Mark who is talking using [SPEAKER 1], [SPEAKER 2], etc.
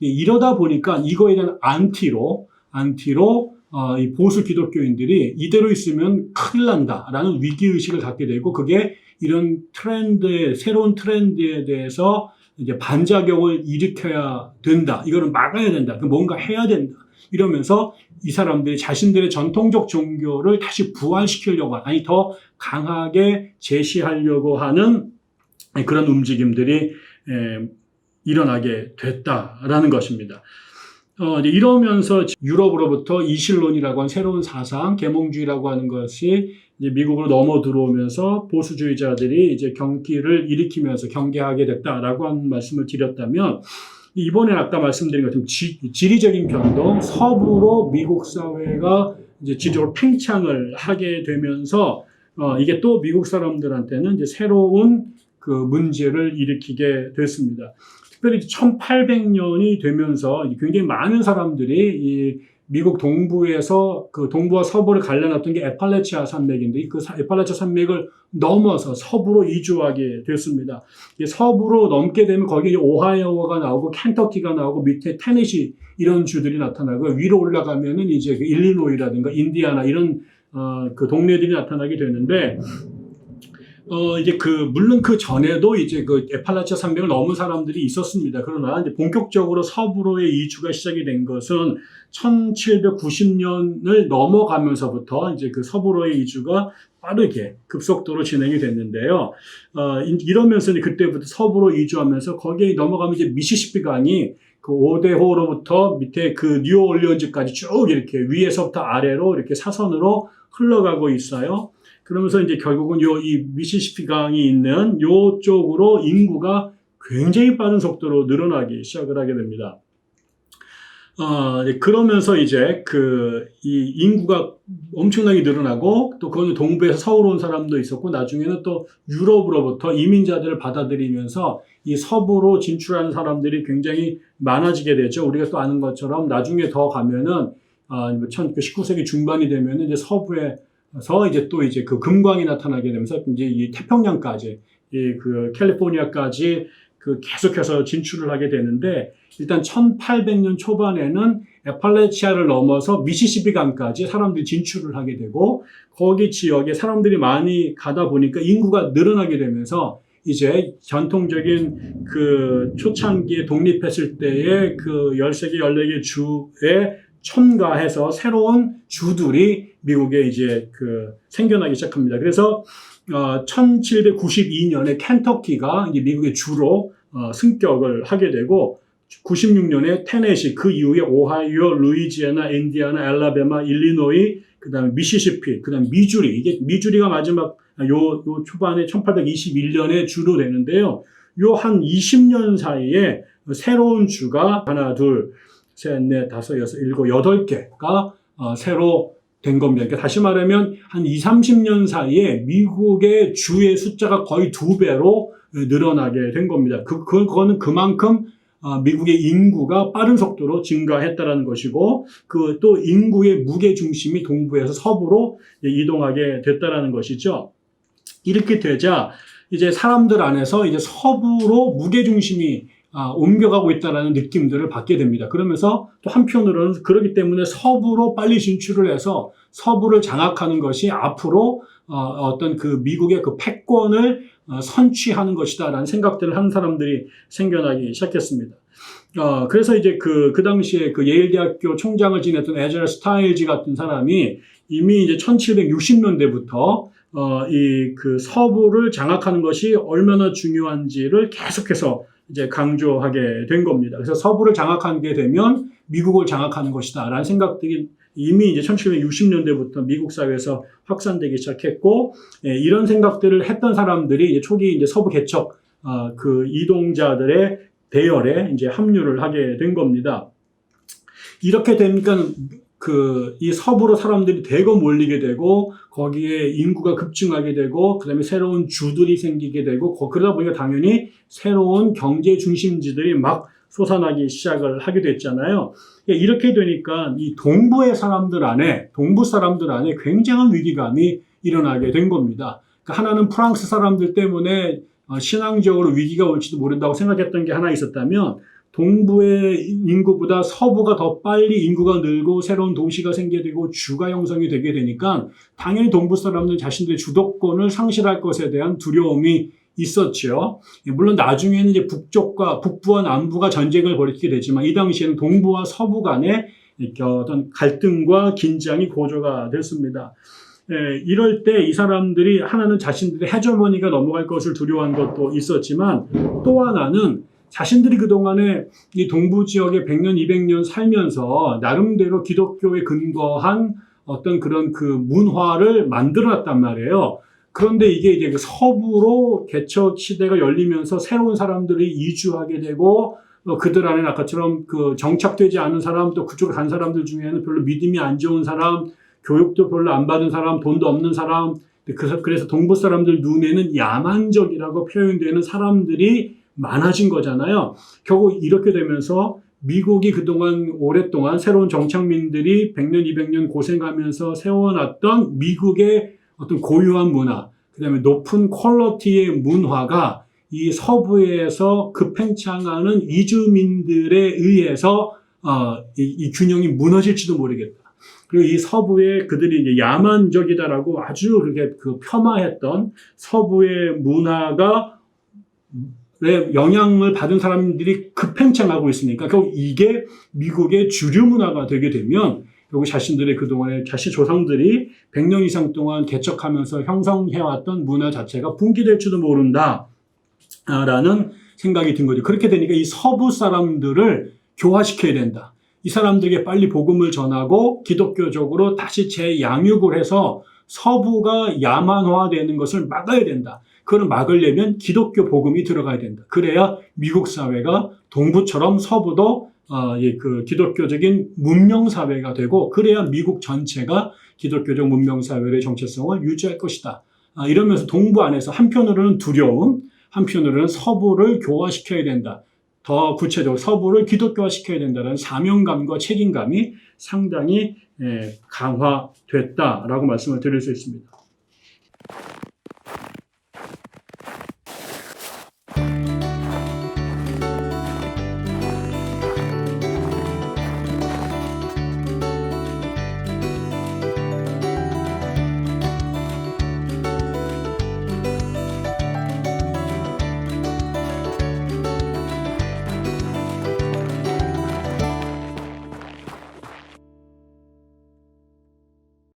[SPEAKER 1] 이러다 보니까 이거에 대한 안티로 안티로 어, 이 보수 기독교인들이 이대로 있으면 큰일 난다라는 위기 의식을 갖게 되고 그게 이런 트렌드에 새로운 트렌드에 대해서 이제 반작용을 일으켜야 된다. 이거는 막아야 된다. 그 뭔가 해야 된다. 이러면서 이 사람들이 자신들의 전통적 종교를 다시 부활시키려고 하- 아니 더 강하게 제시하려고 하는 그런 움직임들이 에, 일어나게 됐다라는 것입니다. 어, 이러면서 유럽으로부터 이실론이라고 하는 새로운 사상, 계몽주의라고 하는 것이 미국으로 넘어 들어오면서 보수주의자들이 이제 경기를 일으키면서 경계하게 됐다라고 하는 말씀을 드렸다면 이번에 아까 말씀드린 것처럼 지, 지리적인 변동, 서부로 미국 사회가 이제 지적으로 팽창을 하게 되면서 어, 이게 또 미국 사람들한테는 이제 새로운 그 문제를 일으키게 됐습니다. 특별히 1800년이 되면서 굉장히 많은 사람들이 이 미국 동부에서 그 동부와 서부를 갈라놨던 게 에팔레치아 산맥인데 그 사- 에팔레치아 산맥을 넘어서 서부로 이주하게 됐습니다. 서부로 넘게 되면 거기 이제 오하이오가 나오고 켄터키가 나오고 밑에 테네시 이런 주들이 나타나고 위로 올라가면은 이제 그 일리노이라든가 인디아나 이런 어, 그 동네들이 나타나게 되는데 어, 이제 그, 물론 그 전에도 이제 그 에팔라치아 산맥을 넘은 사람들이 있었습니다. 그러나 이제 본격적으로 서부로의 이주가 시작이 된 것은 1790년을 넘어가면서부터 이제 그 서부로의 이주가 빠르게 급속도로 진행이 됐는데요. 어, 이- 이러면서 이제 그때부터 서부로 이주하면서 거기에 넘어가면 이제 미시시피 강이 그 오데호로부터 밑에 그 뉴올리언즈까지 쭉 이렇게 위에서부터 아래로 이렇게 사선으로 흘러가고 있어요. 그러면서 이제 결국은 요 이 미시시피 강이 있는 요 쪽으로 인구가 굉장히 빠른 속도로 늘어나기 시작을 하게 됩니다. 어, 그러면서 이제 그 이 인구가 엄청나게 늘어나고 또 그거는 동부에서 서울 온 사람도 있었고 나중에는 또 유럽으로부터 이민자들을 받아들이면서 이 서부로 진출하는 사람들이 굉장히 많아지게 되죠. 우리가 또 아는 것처럼 나중에 더 가면은 아, 19세기 중반이 되면은 이제 서부에 서 이제 또 이제 그 금광이 나타나게 되면서 이제 이 태평양까지 이 그 캘리포니아까지 그 계속해서 진출을 하게 되는데 일단 1800년 초반에는 에팔레치아를 넘어서 미시시피 강까지 사람들이 진출을 하게 되고 거기 지역에 사람들이 많이 가다 보니까 인구가 늘어나게 되면서 이제 전통적인 그 초창기에 독립했을 때의 그 13개, 14개 주에 첨가해서 새로운 주들이 미국에 이제 그 생겨나기 시작합니다. 그래서 어, 1792년에 켄터키가 이제 미국의 주로 어, 승격을 하게 되고 96년에 테네시, 그 이후에 오하이오, 루이지애나, 인디아나, 엘라베마, 일리노이, 그다음에 미시시피, 그다음에 미주리. 이게 미주리가 마지막 요, 요 초반에 1821년에 주로 되는데요. 요 한 20년 사이에 새로운 주가 하나, 둘, 셋, 넷, 다섯, 여섯, 일곱, 여덟 개가 어, 새로 된 겁니다. 그러니까 다시 말하면 한 2, 30년 사이에 미국의 주의 숫자가 거의 두 배로 늘어나게 된 겁니다. 그, 그, 그거는 그만큼 아, 미국의 인구가 빠른 속도로 증가했다라는 것이고 그 또 인구의 무게 중심이 동부에서 서부로 이동하게 됐다라는 것이죠. 이렇게 되자 이제 사람들 안에서 이제 서부로 무게 중심이 아, 옮겨가고 있다라는 느낌들을 받게 됩니다. 그러면서 또 한편으로는 그러기 때문에 서부로 빨리 진출을 해서 서부를 장악하는 것이 앞으로 어, 떤그 미국의 그 패권을 어, 선취하는 것이다라는 생각들을 하는 사람들이 생겨나기 시작했습니다. 어, 그래서 이제 그, 그 당시에 그 예일대학교 총장을 지냈던 에저라 스타일즈 같은 사람이 이미 이제 1760년대부터 어, 이 그 서부를 장악하는 것이 얼마나 중요한지를 계속해서 이제 강조하게 된 겁니다. 그래서 서부를 장악하게 되면 미국을 장악하는 것이다라는 생각들이 이미 이제 1760년대부터 미국 사회에서 확산되기 시작했고 예, 이런 생각들을 했던 사람들이 이제 초기 이제 서부 개척 어, 그 이동자들의 대열에 이제 합류를 하게 된 겁니다. 이렇게 되니까 그 이 서부로 사람들이 대거 몰리게 되고 거기에 인구가 급증하게 되고 그다음에 새로운 주들이 생기게 되고 거- 그러다 보니까 당연히 새로운 경제 중심지들이 막 솟아나기 시작을 하게 됐잖아요. 예, 이렇게 되니까 이 동부의 사람들 안에 동부 사람들 안에 굉장한 위기감이 일어나게 된 겁니다. 그러니까 하나는 프랑스 사람들 때문에 어, 신앙적으로 위기가 올지도 모른다고 생각했던 게 하나 있었다면 동부의 인구보다 서부가 더 빨리 인구가 늘고 새로운 도시가 생기게 되고 주가 형성이 되게 되니까 당연히 동부 사람들 자신들의 주도권을 상실할 것에 대한 두려움이 있었죠. 물론 나중에는 이제 북쪽과 북부와 남부가 전쟁을 벌이게 되지만 이 당시에는 동부와 서부 이렇게 어떤 갈등과 긴장이 고조가 됐습니다. 예, 이럴 때 이 사람들이 하나는 자신들의 해저머니가 넘어갈 것을 두려워한 것도 있었지만 또 하나는 자신들이 그동안에 이 동부 지역에 100년, 200년 살면서 나름대로 기독교에 근거한 어떤 그런 그 문화를 만들어 놨단 말이에요. 그런데 이게 이제 그 서부로 개척 시대가 열리면서 새로운 사람들이 이주하게 되고 어, 그들 안에 아까처럼 그 정착되지 않은 사람 또 그쪽에 간 사람들 중에는 별로 믿음이 안 좋은 사람 교육도 별로 안 받은 사람 돈도 없는 사람 그래서 동부 사람들 눈에는 야만적이라고 표현되는 사람들이 많아진 거잖아요. 결국 이렇게 되면서 미국이 그동안 오랫동안 새로운 정착민들이 100년, 200년 고생하면서 세워놨던 미국의 어떤 고유한 문화, 그 다음에 높은 퀄러티의 문화가 이 서부에서 급행창하는 이주민들에 의해서 어, 이, 이 균형이 무너질지도 모르겠다. 그리고 이 서부에 그들이 이제 야만적이다라고 아주 그렇게 그 폄하했던 서부의 문화가 왜 영향을 받은 사람들이 급행창하고 있으니까 결국 이게 미국의 주류 문화가 되게 되면 결국 자신들의 그동안의 자신 조상들이 100년 이상 동안 개척하면서 형성해왔던 문화 자체가 붕괴될지도 모른다. 아, 라는 생각이 든 거죠. 그렇게 되니까 이 서부 사람들을 교화시켜야 된다. 이 사람들에게 빨리 복음을 전하고 기독교적으로 다시 재양육을 해서 서부가 야만화되는 것을 막아야 된다. 그걸 막으려면 기독교 복음이 들어가야 된다. 그래야 미국 사회가 동부처럼 서부도 어, 예, 그 기독교적인 문명 사회가 되고 그래야 미국 전체가 기독교적 문명 사회의 정체성을 유지할 것이다. 아, 이러면서 동부 안에서 한편으로는 두려움, 한편으로는 서부를 교화시켜야 된다. 더 구체적으로 서부를 기독교화 시켜야 된다는 사명감과 책임감이 상당히 예, 강화됐다라고 말씀을 드릴 수 있습니다.